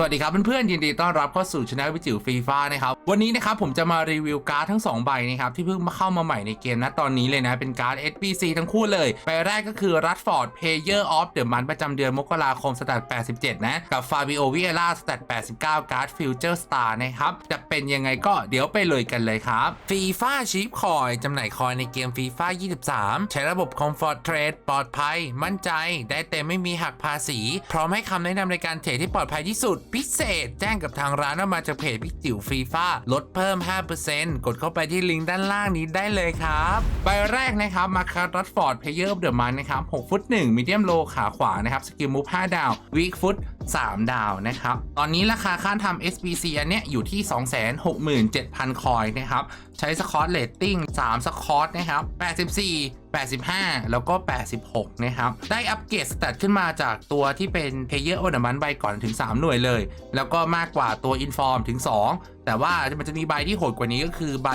สวัสดีครับเพื่อนๆยินดีต้อนรับเข้าสู่ช anel วิจิวฟีฟ้านะครับ วันนี้นะครับผมจะมารีวิวการ์ดทั้ง 2 ใบนะครับ ที่เพิ่งมาเข้ามาใหม่ในเกมนะตอนนี้เลยนะ เป็นการ์ด SBC ทั้งคู่เลย ใบแรกก็คือ Radford Player of the Month ประจำเดือนมกราคมสแตท87 นะ กับ Fabio Vieira สแตท89 การ์ด Future Star นะครับ จะเป็นยังไงก็เดี๋ยวไปเลยกันเลยครับฟีฟ่าชิปคอยจำหน่ายคอยในเกมฟีฟ่า23 ใช้ระบบ Comfort Trade ปลอดภัย มั่นใจ ได้เต็มไม่มีหักภาษี พร้อมให้คำแนะนำในการเทรดที่ปลอดภัยที่สุดพิเศษ แจ้งกับทางร้านว่ามาจากเพจพิกจิ๋วฟีฟ่าลดเพิ่ม 5%กดเข้าไปที่ลิงก์ด้านล่างนี้ได้เลยครับใบแรกนะครับมาคาร์รัตฟอร์ดเพเยอร์เดอะมันนะครับ6ฟุต1มีเดียมโลขาขวานะครับสกิลมูฟ5ดาววีคฟุต3 ดาวนะครับ ตอนนี้ราคาค่าทำ SBC อันเนี้ยอยู่ที่ 267,000 คอยนะครับ ใช้สคอตเลตติ้ง 3สคอตนะครับ 84 85 แล้วก็ 86 นะครับ ได้อัปเกรดสแตทขึ้นมาจากตัวที่เป็นเพเยอร์โอนามันใบก่อนถึง 3 หน่วยเลย แล้วก็มากกว่าตัวอินฟอร์มถึง 2 แต่ว่ามันจะมีใบที่โหดกว่านี้ก็คือใบ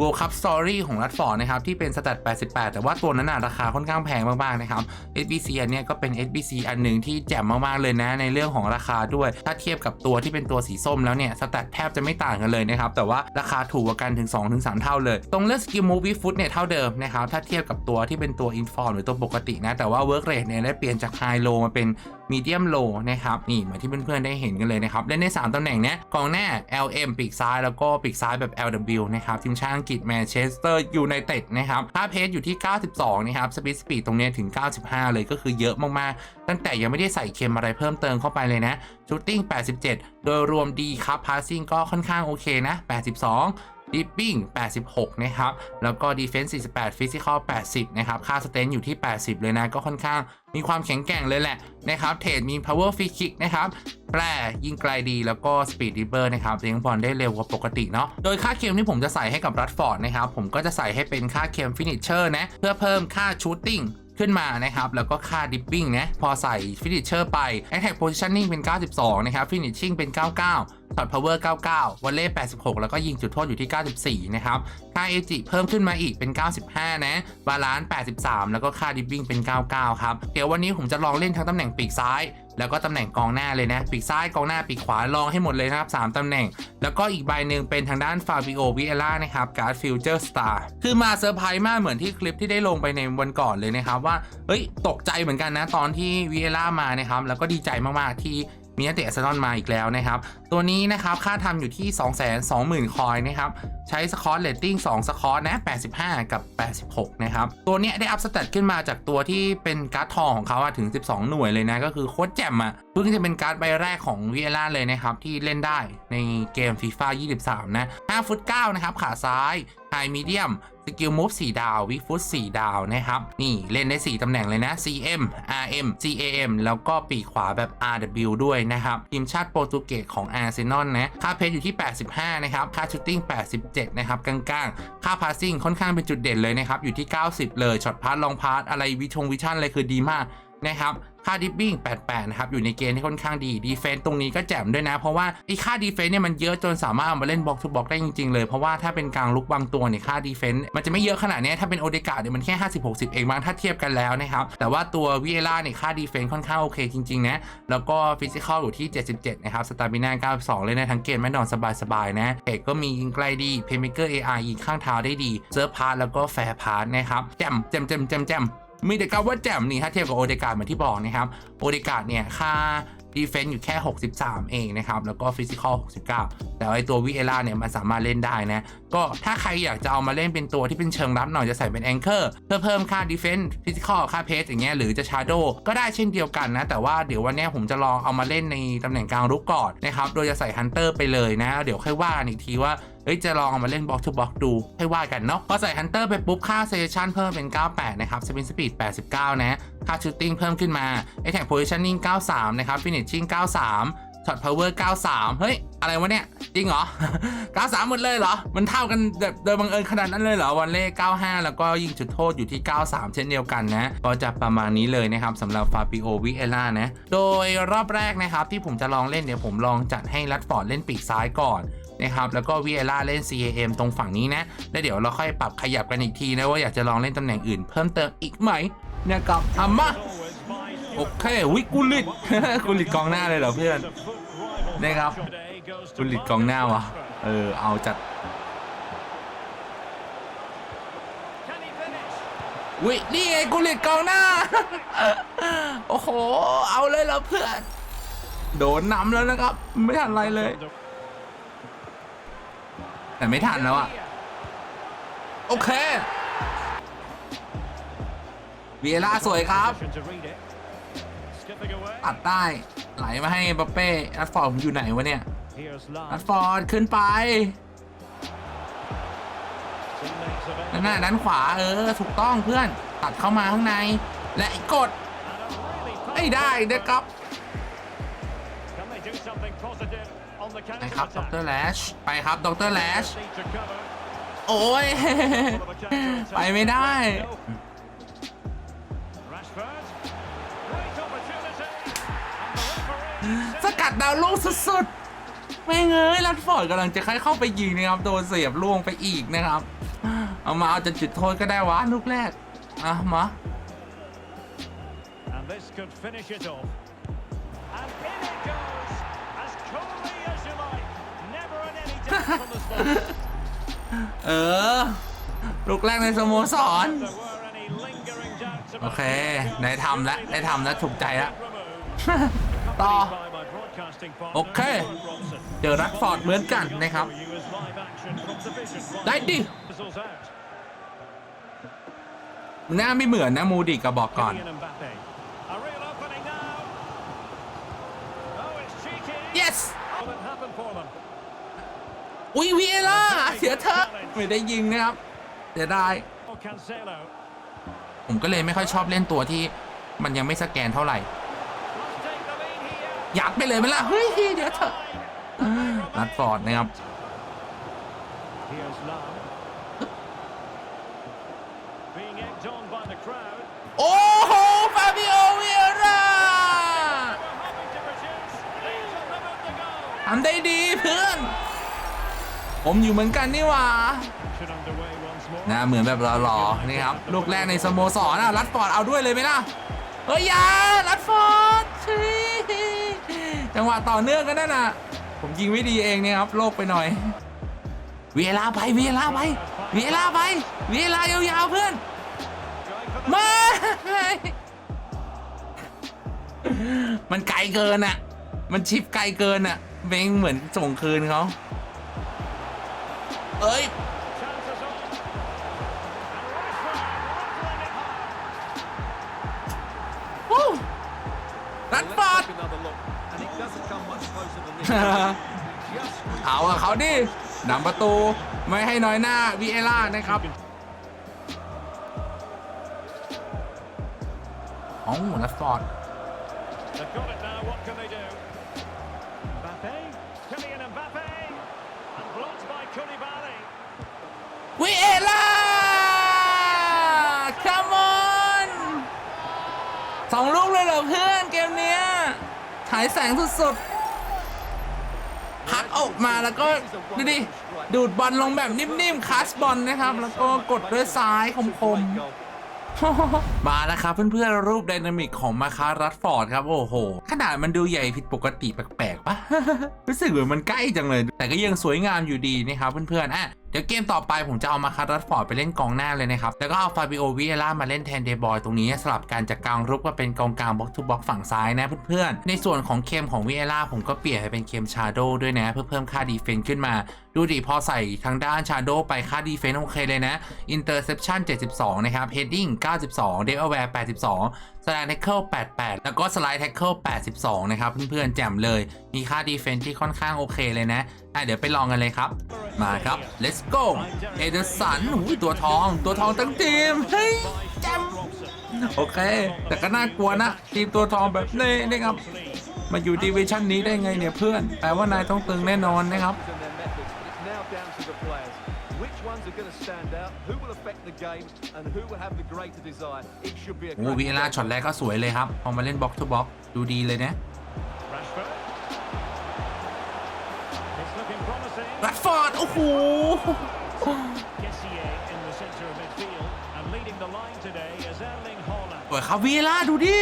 World Cup Story ของรัฐฟอร์ดนะครับ ที่เป็นสแตท88 แต่ว่าตัวนั้นนะราคาค่อนข้างแพงมาก ๆ นะครับ SBC อันนี้ก็เป็น SBC อันหนึ่งที่แจ่มมาก ๆ เลยนะ ในเรื่องของราคาด้วย ถ้าเทียบกับตัวที่เป็นตัวสีส้มแล้วเนี่ย สแตทแทบจะไม่ต่างกันเลยนะครับ แต่ว่าราคาถูกกว่ากันถึง 2-3 เท่าเลย ตรงเรื่อง Skill Movie Foot เนี่ยเท่าเดิมนะครับ ถ้าเทียบกับตัวที่เป็นตัว Inform หรือตัวปกตินะ แต่ว่า Work Rate เนี่ยได้เปลี่ยนจาก High Low มาเป็น Medium Low นะครับ นี่เหมือนที่เพื่อนๆได้เห็นกันเลยนะครับเล่นใน 3ตำแหน่งเนี้ยกองหน้า LM ปีกซ้ายแล้วก็ปีกซ้ายแบบ LW นะครับทีมชาติอังกฤษแมนเชสเตอร์ยูไนเต็ดนะครับคาเพจอยู่ที่ 92 นะครับสปีดสปีดตรงนี้ถึง 95 เลยก็คือเยอะมากๆ ตั้งแต่ยังไม่ได้ใส่เค็มอะไรเพิ่มเติมเข้าไปเลยนะชูตติ้ง 87 โดยรวมดีครับพาสซิ่งก็ค่อนข้างโอเคนะ 82 ดิปปิ้ง86 นะครับ แล้วก็ดีเฟนส์48 ฟิสิกอล80 นะครับ ค่าสเตนอยู่ที่ 80 เลยนะ ก็ค่อนข้างมีความแข็งแกร่งเลยแหละนะครับ เทรดมี power free kick นะครับ แปรยิงไกลดีแล้วก็ speed dribble นะครับเลี้ยงบอลได้เร็วกว่าปกติเนาะ โดยค่าเค็มที่ผมจะใส่ให้กับรัดฟอร์ดนะครับ ผมก็จะใส่ให้เป็นค่าเค็ม finisher นะ เพื่อเพิ่มค่า shooting ขึ้นมานะครับ แล้วก็ค่าดิปปิ้งนะ พอใส่ฟินิชเชอร์ไป Attack Positioning เป็น 92 นะครับ Finishing เป็น 99 Shot Power 99วันเล่ 86 แล้วก็ยิงจุดโทษอยู่ที่ 94 นะครับ ค่าเอจิเพิ่มขึ้นมาอีกเป็น 95 นะ บาลานซ์ 83 แล้วก็ค่าดิปปิ้งเป็น 99 ครับ เดี๋ยววันนี้ผมจะลองเล่นทั้งตำแหน่งปีกซ้ายแล้วก็ตำแหน่งกองหน้าเลยนะ ปีกซ้ายกองหน้าปีกขวาลองให้หมดเลยนะครับ3ตำแหน่ง แล้วก็อีกใบหนึ่งเป็นทางด้านฟาบิโอวิเอล่านะครับการ์ดฟิวเจอร์สตาร์คือมาเซอร์ไพรส์มากเหมือนที่คลิปที่ได้ลงไปในวันก่อนเลยนะครับว่าเฮ้ย ตกใจเหมือนกันนะ ตอนที่วิเอล่ามานะครับ แล้วก็ดีใจมาก ๆ ที่ มีนักเตะอาร์เซนอลมาอีกแล้วนะครับ ตัวนี้นะครับค่าทำอยู่ที่ 220,000 คอยนะครับ ใช้สคอตเลตติ้ง2สคอตนะ 85 กับ 86 นะครับ ตัวเนี้ยได้อัพสเตตขึ้นมาจากตัวที่เป็นการ์ดทองของเขาอะถึง 12 หน่วยเลยนะ ก็คือโคตรแจ่มอะเพิ่งจะเป็นการ์ดใบแรกของวิเอล่าเลยนะครับ ที่เล่นได้ในเกม FIFA 23 นะ5ฟุต9นะครับขาซ้ายไฮมีเดียม สกิลมูฟ4ดาววิฟุต4ดาวนะครับ นี่เล่นได้ 4ตำแหน่งเลยนะ CM RM CAM แล้วก็ปีกขวาแบบ RW ด้วยนะครับทีมชาติโปรตุเกสของอาร์เซนอลนะค่าเพจอยู่ที่ 85 นะครับ ค่าชูตติ้ง 87 นะครับกลางๆ ค่าพาสซิ่งค่อนข้างเป็นจุดเด่นเลยนะครับ อยู่ที่ 90 เลยช็อตพาสลองพาสอะไรวิชงวิชั่นอะไรคือดีมากนะครับ ค่าดิปปิ้ง88 นะครับ อยู่ในเกณฑ์ที่ค่อนข้างดีดีเฟนต์ตรงนี้ก็แจ่มด้วยนะ เพราะว่าไอ้ค่าดีเฟนต์เนี่ยมันเยอะจนสามารถเอามาเล่นบล็อกทูบล็อกได้จริงๆเลย เพราะว่าถ้าเป็นกลางลุกบางตัวเนี่ยค่าดีเฟนต์มันจะไม่เยอะขนาดนี้ถ้าเป็นโอเดกาเนี่ยมันแค่ 50-60 เองบางถ้าเทียบกันแล้วนะครับแต่ว่าตัววิเอล่าเนี่ยค่าดีเฟนต์ค่อนข้างโอเคจริงๆนะแล้วก็ฟิสิกอลอยู่ที่ 77 นะครับสตาร์บิน่า92 เลยนะทั้งเกมไม่นอนสบายๆนะเอกก็มียิงไกลดีเพย์เมเกอร์ AI ยิงข้างเท้าได้ดีเซิร์ฟพาร์แล้วก็แฟร์พาร์นะครับแจ่มแจ่มแจ่มแจ่มแจ่ม มีแต่คำว่าแจ่มนี่ถ้าเทียบกับโอเดกาเหมือนที่บอกนะครับโอเดกาเนี่ยค่าดีเฟนต์อยู่แค่ 63 เองนะครับ แล้วก็ฟิสิกอล69 แต่ไอตัววิเอล่าเนี่ยมันสามารถเล่นได้นะ ก็ถ้าใครอยากจะเอามาเล่นเป็นตัวที่เป็นเชิงรับหน่อยจะใส่เป็นแองเกอร์เพื่อเพิ่มค่าดีเฟนต์ฟิสิกอลค่าเพสอย่างเงี้ยหรือจะชาร์โดก็ได้เช่นเดียวกันนะ แต่ว่าเดี๋ยววันนี้ผมจะลองเอามาเล่นในตำแหน่งกลางรุกก่อนนะครับ โดยจะใส่ฮันเตอร์ไปเลยนะ เดี๋ยวค่อยว่ากันอีกทีว่า เอ้ยจะลองเอามาเล่นบล็อกทูบล็อกดูให้ว่ากันเนาะพอใส่ฮันเตอร์ไปปุ๊บค่าเซสชันเพิ่มเป็น 98 นะครับสปินสปีด 89 นะ ค่าชูตติ้งเพิ่มขึ้นมาไอแท็กโพซิชันนิ่ง93 นะครับฟินิชชิ่ง93ช็อตพาวเวอร์93 เฮ้ย อะไรวะเนี่ย จริงเหรอ 93 หมดเลยเหรอ มันเท่ากันแบบโดยบังเอิญขนาดนั้นเลยเหรอ วันเล่95 แล้วก็ยิงจุดโทษอยู่ที่ 93 เช่นเดียวกันนะ ก็จะประมาณนี้เลยนะครับสำหรับฟาบิโอวิเอล่านะ โดยรอบแรกนะครับ ที่ผมจะลองเล่นเดี๋ยวผมลองจัดให้รัดฟอร์ดเล่นปีกซ้ายก่อน นะครับแล้วก็วีเอล่าเล่น CAM ตรงฝั่งนี้นะแล้วเดี๋ยวเราค่อยปรับขยับกันอีกทีนะว่าอยากจะลองเล่นตำแหน่งอื่นเพิ่มเติมอีกไหมนะครับอามาโอเควิกุลิตกุลิตกองหน้าเลยเหรอเพื่อนนะครับกุลิตกองหน้าวะเออเอาจัดวินี่ไงกุลิตกองหน้า โอ้โห เอาเลยเหรอเพื่อน โดนนำแล้วนะครับ ไม่ทันไรเลย แต่ไม่ทันแล้วอะโอเคเวียร่าสวยครับตัดได้ไหลมาให้บัปเป้รัดฟอร์ดผมอยู่ไหนวะเนี่ยรัดฟอร์ดขึ้นไปนั่นน่ะด้านขวาเออถูกต้องเพื่อนตัดเข้ามาข้างใน และกดไม่ได้นะครับ ไปครับดรแลชไปครับดรแลชโอ้ย ไปไม่ได้ สกัดดาวลูกสุดๆ ไม่เงยลัดฟอร์ดกำลังจะค่อยเข้าไปยิงนะครับ โดนเสียบล่วงไปอีกนะครับ เอามาเอาจะจุดโทษก็ได้วะ ลูกแรก อะ มา เออ ลูกแรกในสโมสร If there were any lingering doubts โอ about เค ได้ทำแล้วได้ทำแล้วถูกใจแล้ว removed. ต่อ By my broadcasting partner, โอเค Stuart Robson. เจอรัดฟอร์ดเหมือนกันนะครับ For you as live action from Division One. ได้ดิ Whistles out. หน้าไม่เหมือนนะมูดิกับบอกก่อน Kylian Mbappe. A real opening now. Oh, it's cheeky. yes Will it happen for them? อุ้ยวีเอล่าเสียเถอไม่ได้ยิงนะครับเสียดายผมก็เลยไม่ค่อยชอบเล่นตัวที่ มันยังไม่สแกนเท่าไหร่ Must take the lead here. ยัดไปเลยไหมล่ะเฮ้ยเดี๋ยวเถอะนัดฟอร์ดนะครับโอ้โหฟาบิโอวีเอร่าทำได้ดีเพื่อน ผมอยู่เหมือนกันนี่หว่านะเหมือนแบบหล่อๆนี่ครับลูกแรกในสโมสรอะรัดฟอร์ดเอาด้วยเลยไหมล่ะเฮ้ยยารัดฟอร์ดจังหวะต่อเนื่องกันนั่นน่ะ ผมยิงไม่ดีเองเนี่ยครับโลกไปหน่อย เวลาไปเวลาไป เวลาไป เวลายาวๆเพื่อนม่มันไกลเกินอะ มันชิปไกลเกินอะเบงเหมือนส่งคืนเขา เอ้ย chances on. And Rashford rattling it home. วู้รัดฟอร์ด another look, and it doesn't come much closer than this. Just เอาอะเขาดินำประตูไม่ให้น้อยหน้าวีเอล่านะครับอ๋อรัดฟอร์ด วีเอล่า come on สองลูกเลยเหรอเพื่อนเกมเนี้ยฉายแสงสุดๆพักออกมาแล้วก็ดูดิ ดูดบอลลงแบบนิ่มๆคาสบอลนะครับ แล้วก็กดด้วยซ้ายคมๆมาแล้วครับเพื่อนๆรูปไดนามิกของมาคารัตฟอร์ดครับ โอ้โห ขนาดมันดูใหญ่ผิดปกติแปลกๆปะรู้สึกเหมือนมันใกล้จังเลย แต่ก็ยังสวยงามอยู่ดีนะครับเพื่อนๆอะ เดี๋ยวเกมต่อไปผมจะเอามาคารัตฟอร์ดไปเล่นกองหน้าเลยนะครับ แล้วก็เอาฟาบิโอวิเอล่ามาเล่นแทนเดย์บอยตรงนี้สลับการจากกลางรุกมาเป็นกองกลางบล็อกทูบล็อกฝั่งซ้ายนะเพื่อนๆ ในส่วนของเคมของวิเอล่าผมก็เปลี่ยนให้เป็นเคมชาโดด้วยนะ เพื่อเพิ่มค่าดีเฟนซ์ขึ้นมา ดูดิพอใส่ทางด้านชาโดไปค่าดีเฟนซ์โอเคเลยนะ Interception 72 นะครับ Heading 92 d e v a w a r e 82 Slide Tackle 88 แล้วก็ Slide Tackle 82 นะครับเพื่อนๆ แจ่มเลย มีค่าดีเฟนซ์ที่ค่อนข้างโอเคเลยนะ อะเดี๋ยวไปลองกันเลยครับ มาครับ let's go เอเดอร์สันอุ้ยตัวทอง ตัวทองทั้งทีม เฮ้ยแจ่ม Robson. โอเค แต่ก็น่ากลัวนะ ทีมตัวทองแบบนี้นะครับ มาอยู่ดิวิชั่นนี้ได้ไงเนี่ยเพื่อน แปลว่านายต้องตึงแน่นอนนะครับ And their methods. It's now down to the players. Which ones are going to stand out? Who will affect the game? And who will have the greater desire? It should be a โอ้วีเอล่าช็อตแรกก็สวยเลยครับ พอมาเล่นบ็อก t ูบ็อกดูดีเลยนะ รัดฟอร์ดโอ้โหสวยครับวีล่าดูดิ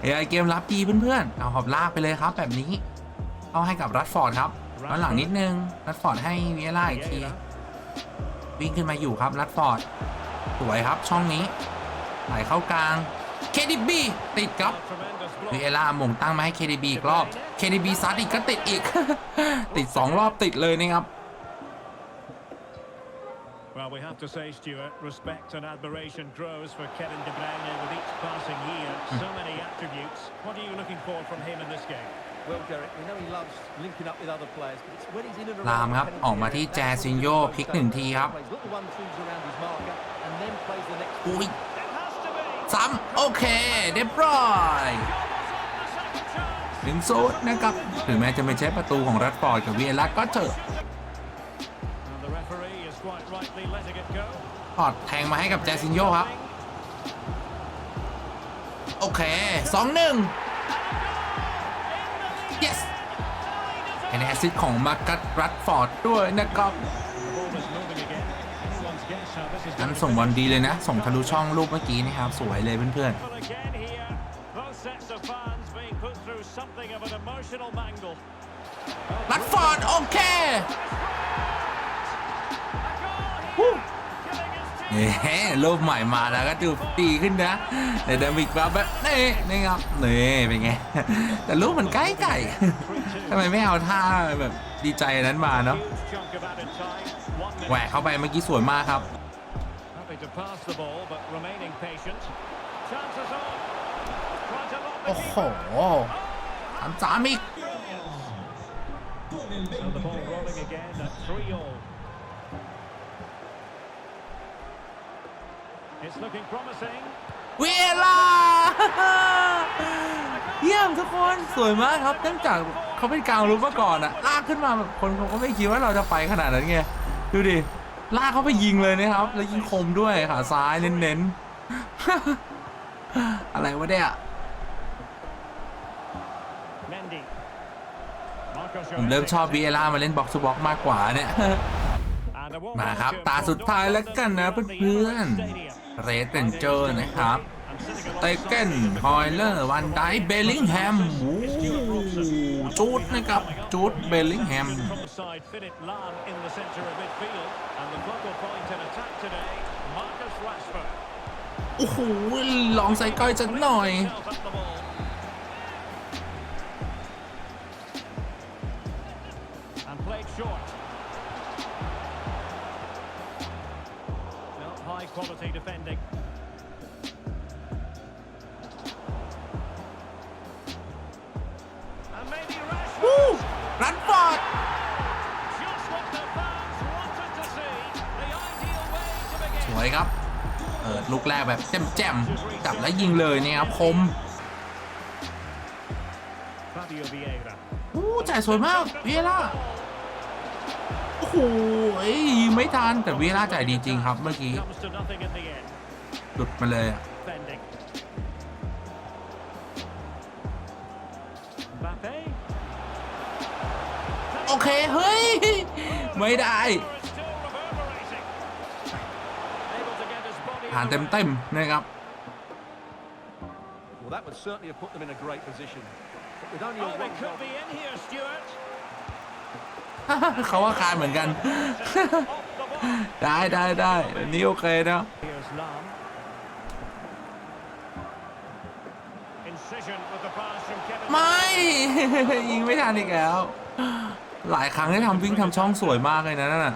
เอ้ยเกมรับดีเพื่อนๆ เอาหอบลากไปเลยครับแบบนี้เข้าให้กับรัดฟอร์ดครับด้านหลังนิดนึง รัดฟอร์ดให้วียร่าอีกที วิ่งขึ้นมาอยู่ครับ รัดฟอร์ด สวยครับช่องนี้ไหลเข้ากลาง KDB ติดครับวีล่ามงตั้งมาให้ KDB อีกรอบ KDB ซัดอีกก็ติดอีก ติด 2 รอบติดเลยนะครับ Well, we have to say, Stuart, respect and admiration grows for Kevin De Bruyne with each passing year. So many attributes. What are you looking for from him in this game? Well, Derek, we know he loves linking up with other players, but it's when he's in and ลาม around ครับ the ออกมาที่ penalty แจ area, ซินโย that's พลิก when หนึ่ง he ทีครับ plays little one-twos around his marker and then plays the next อุ้ย It has to be. ซ้ำโอเคเรียบร้อย หนึ่งศูนย์นะครับถึงแม้จะไม่ใช่ประตูของรัดฟอร์ดกับวีเอล่าก็เถอะพอดแทงมาให้กับแจซินโยครับ โอเคสองหนึ่ง yes เป็นแอซิสของมาร์กัสรัดฟอร์ดด้วยนะครับนั้นส่งบอลดีเลยนะ ส่งทะลุช่องลูกเมื่อกี้นะครับ สวยเลยเพื่อน Well, something of an emotional mangle. ๆรัดฟอร์ดโอเค A goal here, killing his team. เฮ้รูปใหม่มาแล้วก็ดูดีขึ้นนะเดดมิกมาแบบนี่นี่ครับนี่เป็นไง แต่รูปมันใกล้ไก่ทำไมไม่เอาท่าแบบดีใจอันนั้นมาเนาะ Huge chunk of added time. One แหว minute. กเข้าไปเมื่อกี้สวยมากครับ Happy to pass the ball, but remaining patient. Chances on. Trying to lock the โอ้โห keeper. สามสามอีก So the ball rolling again at 3 all. It's looking promising. เวลาเยี่ยมทุกคนสวยมากครับเนื่องจากเขาเป็นกลางรู้มาก่อนอะลากขึ้นมาแบบคนเขาก็ไม่คิดว่าเราจะไปขนาดนั้นไงดูดิลากเขาไปยิงเลยนะครับ แล้วยิงคมด้วยขาซ้ายเน้นๆอะไรวะเนี่ย ผมเริ่มชอบวีเอล่ามาเล่นบ็อกซ์ทูบ็อกมากกว่าเนี่ย And a walk มาครับ on ตา to สุดท้ายแล้วกันนะ Dundalk เพื่อน Stadium. ๆเรดเ n นเจอร์นะครับ And sitting เต alongside เกน him, ฮอยเลอร์ วันไดเบลลิงแฮมโอ้จูดนะครับ จูดเบลลิงแฮม From the side, Philip Lam in the centre of midfield. And the focal point in attack today, Marcus Rashford. โอ้โหลองใส่ก้อยสักหน่อย quality defending. And maybe วู้ Rashford. รันฟอร์ด Just what the fans wanted to see. The ideal way to begin. สวยครับ เปิดลูกแรกแบบแจ่มๆจับแล้วยิงเลยเนี่ยครับคม Fabio Vieira. อู้จ่ายสวยมากเวียร่าโอ้โหยิงไม่ทันแต่เวียร่าจ่ายดีจริงครับเมื่อกี้ Comes to nothing in the end. หลุดมาเลยอะ Defending. Mbappe. โอเค เฮ้ย ไม่ได้ It's still reverberating. Able to get his body ผ่าน in the way. เต็มๆนะครับ Well, that would certainly have put them in a great position. But with only a Oh, they one could goal be in here, Stuart. เขาว่าคานเหมือนกัน Off the ball. ได้ได้ได้อันนี้โอเคนะ Here's Lam. Incision with the pass from Kevin. ไม่ ยิงไม่ทันอีกแล้ว หลายครั้งที่ทำวิ่งทำช่องสวยมากเลยนะนั่นน่ะ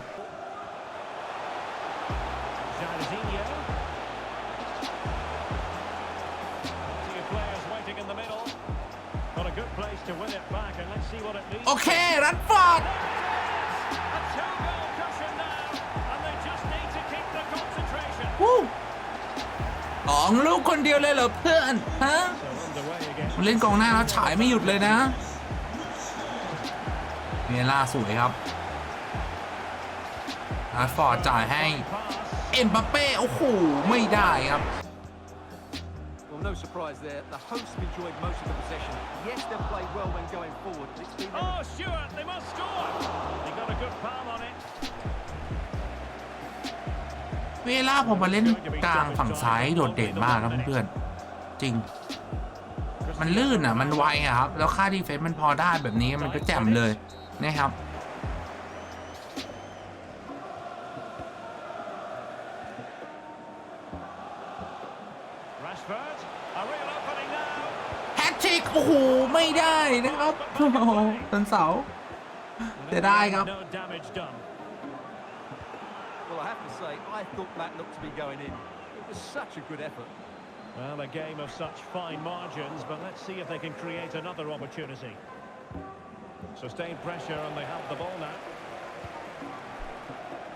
องลูกคนเดียวเลยเหรอเพื่อนฮะ So underway again. มันเล่นกองหน้าแล้วฉายไม่หยุดเลยนะเวล่าสวยครับอาร์ฟอร์ดจ่ายให้ Pass. เอ็มบัปเป้โอ้โหไม่ได้ครับ Well, no surprise there. The hosts have enjoyed most of the possession. Yes, they've played well when going forward, but it's been them Oh, Stuart, they must score. They got a good palm on it. เวลาผมมาเล่นกลางฝั่งซ้ายโดดเด่นมากครับเพื่อนๆจริง มันลื่นอะ มันไวอะครับ แล้วค่าดีเฟนซ์มันพอได้แบบนี้มันก็แจ่มเลยนะครับ Rashford, a real opening now. แฮตทริกโอ้โห ไม่ได้นะครับโอ้โหตันเสา And Did I go? No damage done. Well, I have to say, I thought that looked to be going in. It was such a good effort. Well, a game of such fine margins, but let's see if they can create another opportunity. Sustained pressure, and they have the ball now.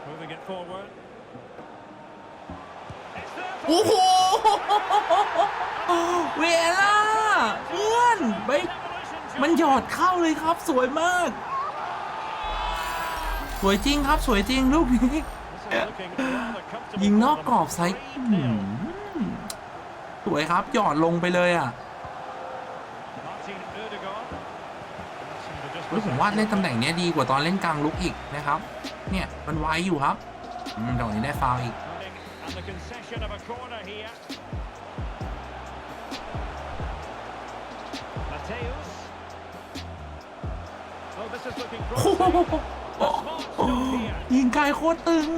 Moving it forward. It's there for โอ้โห เวล่าเพื่อนไป demolition มันหยอดเข้าเลยครับ สวยมาก สวยจริงครับ สวยจริงลูกนี้ This is looking rather comfortable ยิงนอก for กรอบไซส์ them. อื้อหือสวยครับ หยอดลงไปเลยอะ Martin Ødegaard. Seemed to just เฮ้ยผมว่าเล่นตำแหน่งเนี้ยดีกว่าตอนเล่นกลางลุกอีกนะครับ เนี่ยมันไวอยู่ครับอืมตรงนี้ได้ฟาวล์อีก Running And the concession of a corner here. Mateus. Oh, this is looking โอ้ โห promising. A smart stop here. ยิงไกลโคตรตึง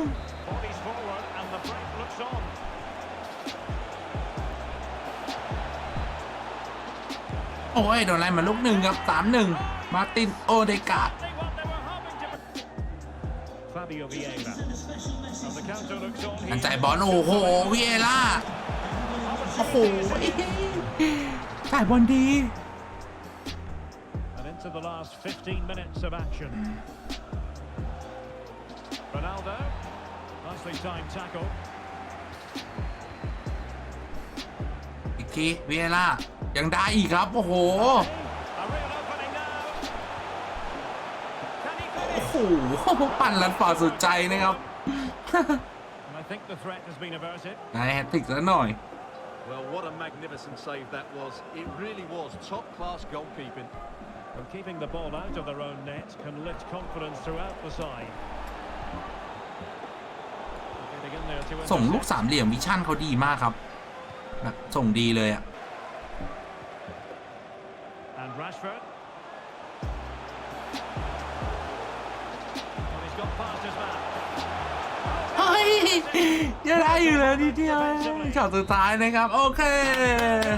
Bodies forward and the break looks on. โอ้ย โดนไล่มาลูกหนึ่งครับสามหนึ่งมาร์ตินโอเดกา They what they were hoping to. Fabio Vieira. And the counter looks on อัน here. จ่ายบอลโอ้โหวิเอล่า โอ้โหจ่ายบอลดี And into the last 15 minutes of action. Nicely timed tackle. อีกทีวิเอล่ายังได้อีกครับ โอ้โห A real opening now. Can he โอ้ finish? โห ปั่นลันฝ่าสุดใจนะครับ And I think the threat has been averted. ได้แฮตทริกแล้วหน่อย Well, what a magnificent save that was. It really was top-class goalkeeping. And keeping the ball out of their own net can lift confidence throughout the side. Getting in there to ส่งลูก intercept. สามเหลี่ยมวิชั่นเขาดีมากครับแบบส่งดีเลยอะ And Rashford. Well, he's got past his man. เฮ้ยยังได้อยู่เลยนิดเดียวช็อตสุดท้ายนะครับ โอเค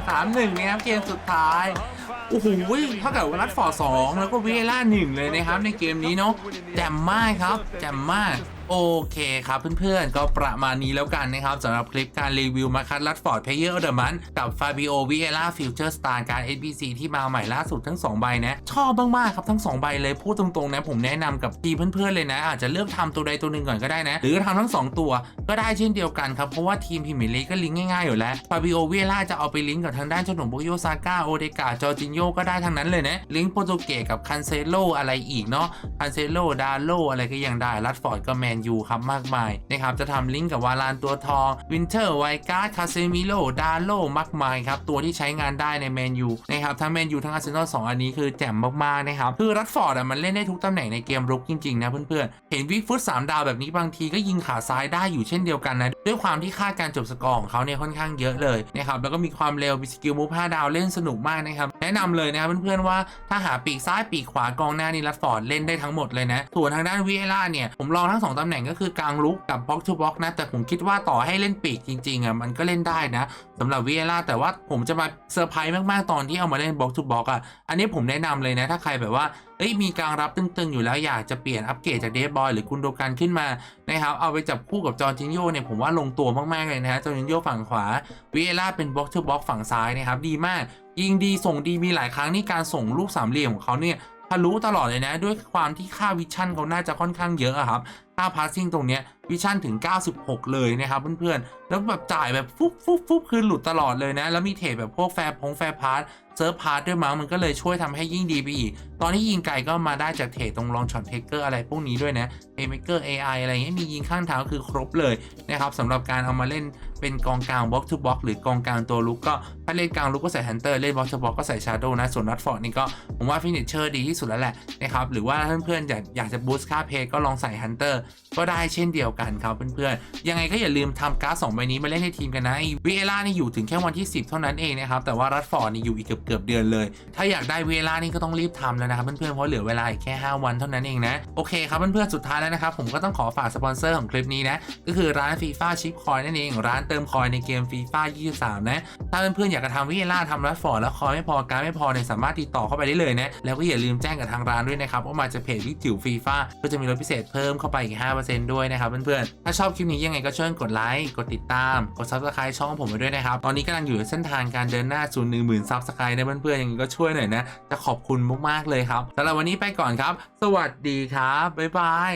สามหนึ่งนะครับเกมสุดท้ายโอ้โหเท่ากับว่ารัดฟอร์ดสองแล้วก็เวล่าหนึ่งเลยนะครับในเกมนี้เนาะแจ่มมากครับแจ่มมาก โอเคครับเพื่อนๆ ก็ประมาณนี้แล้วกันนะครับสำหรับคลิปการรีวิวมาคัดรัดฟอร์ดเพเยอร์เดอร์มันกับฟาบิโอวิเอล่าฟิวเจอร์สตาร์การ NPC ที่มาใหม่ล่าสุดทั้ง 2 ใบนะ ชอบมากๆครับทั้ง 2 ใบเลยพูดตรงๆนะ ผมแนะนำกับทีเพื่อนๆ เลยนะ อาจจะเลือกทำตัวใดตัวหนึ่งก่อนก็ได้นะ หรือทำทั้ง 2 ตัวก็ได้เช่นเดียวกันครับ เพราะว่าทีมพิมพ์ลีก็ลิงก์ง่ายๆอยู่แล้วฟาบิโอวิเอล่าจะเอาไปลิงก์กับทางด้านเจ้าหนุ่มโบโยซาก้าโอเดกาจอร์จินโยก็ได้ทั้งนั้นเลยนะลิงก์โปรตุเกสกับคันเซโลอะไรอีกเนาะคันเซโลดาโลอะไรก็ยังได้รัดฟอร์ดก็แมนยูครับมากมายนะครับจะทำลิงก์กับวาลานตัวทองวินเทอร์ไวการ์ดคาเซมิโลดาโลมากมายครับตัวที่ใช้งานได้ในแมนยูนะครับทั้งแมนยูทั้งอาร์เซนอลสองอันนี้คือแจ่มมากๆนะครับคือรัดฟอร์ดอะมันเล่นได้ทุกตำแหน่งในเกมรุกจริงๆนะเพื่อนๆเห็นวิกฟุตสามดาวแบบนี้บางทีก็ยิงขาซ้ายได้อยู่เช่นเดียวกันนะด้วยความที่ค่าการจบสกอร์ของเขาเนี่ยค่อนข้างเยอะเลยนะครับแล้วก็มีความเร็วมีสกิลมูฟ5ดาวเล่นสนุกมากนะครับแนะนำเลยนะครับเพื่อนๆว่าถ้าหาปีกซ้ายปีกขวากองหน้านี่รัดฟอร์ดเล่นได้ทั้งหมดเลยนะส่วนทางด้านวิเอล่าเนี่ยผมลองทั้งสองตำแหน่งก็คือกลางลุกกับบ็อกทูบ็อกนะ แต่ผมคิดว่าต่อให้เล่นปีกจริงๆอะมันก็เล่นได้นะสำหรับวิเอล่าแต่ว่าผมจะมาเซอร์ไพรส์มากๆตอนที่เอามาเล่นบ็อกทูบ็อกอะอันนี้ผมแนะนำเลยนะ ถ้าใครแบบว่าเอ้ยมีกลางรับตึงๆ อยู่แล้วอยากจะเปลี่ยนอัปเกรดจากเดฟบอยหรือกุนโดกันขึ้นมานะครับเอาไปจับคู่กับจอร์จินโยเนี่ยผมว่าลงตัวมากๆเลยนะฮะจอร์จินโยฝั่งขวาวิเอล่าเป็นบล็อกทูบล็อกฝั่งซ้ายนะครับดีมาก ยิงดีส่งดีมีหลายครั้งนี่การส่งลูกสามเหลี่ยมของเขาเนี่ยทะลุตลอดเลยนะ ด้วยความที่ค่าวิชั่นเขาน่าจะค่อนข้างเยอะครับ ค่าพาสซิ่งตรงเนี้ยวิชั่นถึง 96 เลยนะครับเพื่อนๆ แล้วแบบจ่ายแบบฟุบฟุบฟุบคือหลุดตลอดเลยนะ แล้วมีเทรดแบบพวกแฟร์พงแฟร์พาร์ทเซิร์ฟพาร์ทด้วยมั้งมันก็เลยช่วยทำให้ยิ่งดีไปอีก ตอนที่ยิงไกลก็มาได้จากเทรดตรงลองช็อตเทคเกอร์อะไรพวกนี้ด้วยนะเอเมเกอร์ AI ออะไรเงี้ยมียิงข้างเท้าคือครบเลยนะครับสำหรับการเอามาเล่นเป็นกองกลางบล็อกทูบล็อกหรือกองกลางตัวลุกก็ถ้าเล่นกลางลุกก็ใส่ฮันเตอร์เล่นบล็อกทูบล็อกก็ใส่ชาโดนะส่วนนัทฟอร์ดนี่ก็ผมว่าฟินิชเชอร์ดีที่สุดแล้วแหละนะครับหรือว่าเพื่อนๆอยากอยากจะบูสต์ค่าเพย์ก็ลองใส่ฮันเตอร์ก็ได้เช่นเดียวกันครับเพื่อนๆ ยังไงก็อย่าลืมทำการ์ดสองใบนี้มาเล่นในทีมกันนะวีเอล่านี่อยู่ถึงแค่วันที่ 10 เท่านั้นเองนะครับ แต่ว่ารัดฟอร์ดนี่อยู่อีกเกือบเกือบเดือนเลย ถ้าอยากได้วีเอล่านี่ก็ต้องรีบทำแล้วนะครับเพื่อนๆ เพราะเหลือเวลาอีกแค่ 5 วันเท่านั้นเองนะ โอเคครับเพื่อนๆ สุดท้ายแล้วนะครับผมก็ต้องขอฝากสปอนเซอร์ของคลิปนี้นะ ก็คือร้านฟีฟ่าชิปคอยนั่นเอง ร้านเติมคอยในเกมฟีฟ่า23 นะ ถ้าเพื่อนๆ อยากจะทำวีเอล่าทำรัดฟอร์ดแล้วคอยไม่พอการไม่พอเนี่ยสามารถติดต่อเข้าไปได้เลยนะ แล้วก็อย่าลืมแจ้งกับทางร้านด้วยนะครับว่ามาจากเพจวิจิวฟีฟ่าก็จะมีลดพิเศษเพิ่มเข้าไปอีก5%ด้วยนะครับเพื่อนๆ ถ้าชอบคลิปนี้ยังไงก็ช่วยกดไลค์ กดติดตาม กด subscribe ช่องผมไปด้วยนะครับ ตอนนี้กำลังอยู่ในเส้นทางการเดินหน้าสู่1 0,000 subscribe นะเพื่อนๆยังไงก็ช่วยหน่อยนะ จะขอบคุณมากๆเลยครับสำหรับวันนี้ไปก่อนครับ สวัสดีครับบ๊ายบาย